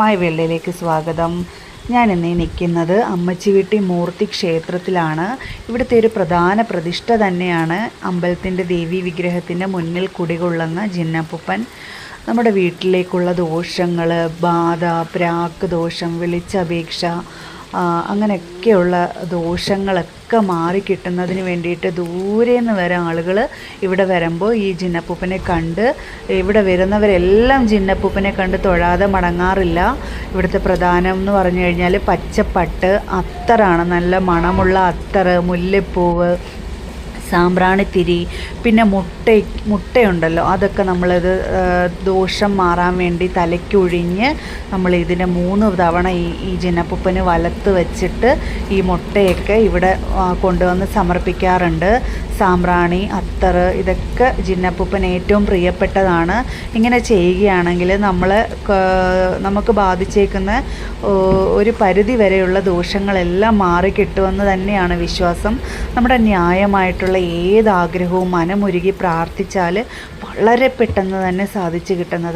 മായ വെള്ളയിലേക്ക് സ്വാഗതം. ഞാൻ ഇന്ന് നിൽക്കുന്നത് അമ്മച്ചിവീട്ടി മൂർത്തി ക്ഷേത്രത്തിലാണ്. ഇവിടുത്തെ ഒരു പ്രധാന പ്രതിഷ്ഠ തന്നെയാണ് അമ്പലത്തിന്റെ ദേവി വിഗ്രഹത്തിന്റെ മുന്നിൽ കുടികൊള്ളുന്ന ജിന്നപ്പൂപ്പൻ. നമ്മുടെ വീട്ടിലേക്കുള്ള ദോഷങ്ങൾ ബാധ പ്രാക്ക് ദോഷം വെളിച്ചപേക്ഷ അങ്ങനെയൊക്കെയുള്ള ദോഷങ്ങളൊക്കെ മാറി കിട്ടുന്നതിന് വേണ്ടിയിട്ട് ദൂരെ നിന്ന് വരെ ആളുകൾ ഇവിടെ വരുമ്പോൾ ഈ ജിന്നപ്പൂപ്പനെ കണ്ട് ഇവിടെ വരുന്നവരെല്ലാം ജിന്നപ്പൂപ്പനെ കണ്ട് തൊഴാതെ മടങ്ങാറില്ല. ഇവിടുത്തെ പ്രധാനം എന്ന് പറഞ്ഞു കഴിഞ്ഞാൽ പച്ചപ്പട്ട് അത്തറാണ്. നല്ല മണമുള്ള അത്തറ് മുല്ലപ്പൂവ് സാമ്പ്രാണിത്തിരി പിന്നെ മുട്ട മുട്ടയുണ്ടല്ലോ അതൊക്കെ നമ്മളത് ദോഷം മാറാൻ വേണ്ടി തലയ്ക്കൊഴിഞ്ഞ് നമ്മൾ ഇതിനെ മൂന്ന് തവണ ഈ ഈ ജിനപ്പൂപ്പന് വലത്ത് വെച്ചിട്ട് ഈ മുട്ടയൊക്കെ ഇവിടെ കൊണ്ടുവന്ന് സമർപ്പിക്കാറുണ്ട്. സാമ്പ്രാണി അത്തറ് ഇതൊക്കെ ജിന്നപ്പൂപ്പൻ ഏറ്റവും പ്രിയപ്പെട്ടതാണ്. ഇങ്ങനെ ചെയ്യുകയാണെങ്കിൽ നമ്മൾ നമുക്ക് ബാധിച്ചേക്കുന്ന ഒരു പരിധി വരെയുള്ള ദോഷങ്ങളെല്ലാം മാറി കിട്ടുമെന്ന് തന്നെയാണ് വിശ്വാസം. നമ്മുടെ ന്യായമായിട്ടുള്ള ഏത് ആഗ്രഹവും മനമൊരുകി പ്രാർത്ഥിച്ചാൽ വളരെ പെട്ടെന്ന് തന്നെ സാധിച്ചു കിട്ടുന്നതാണ്.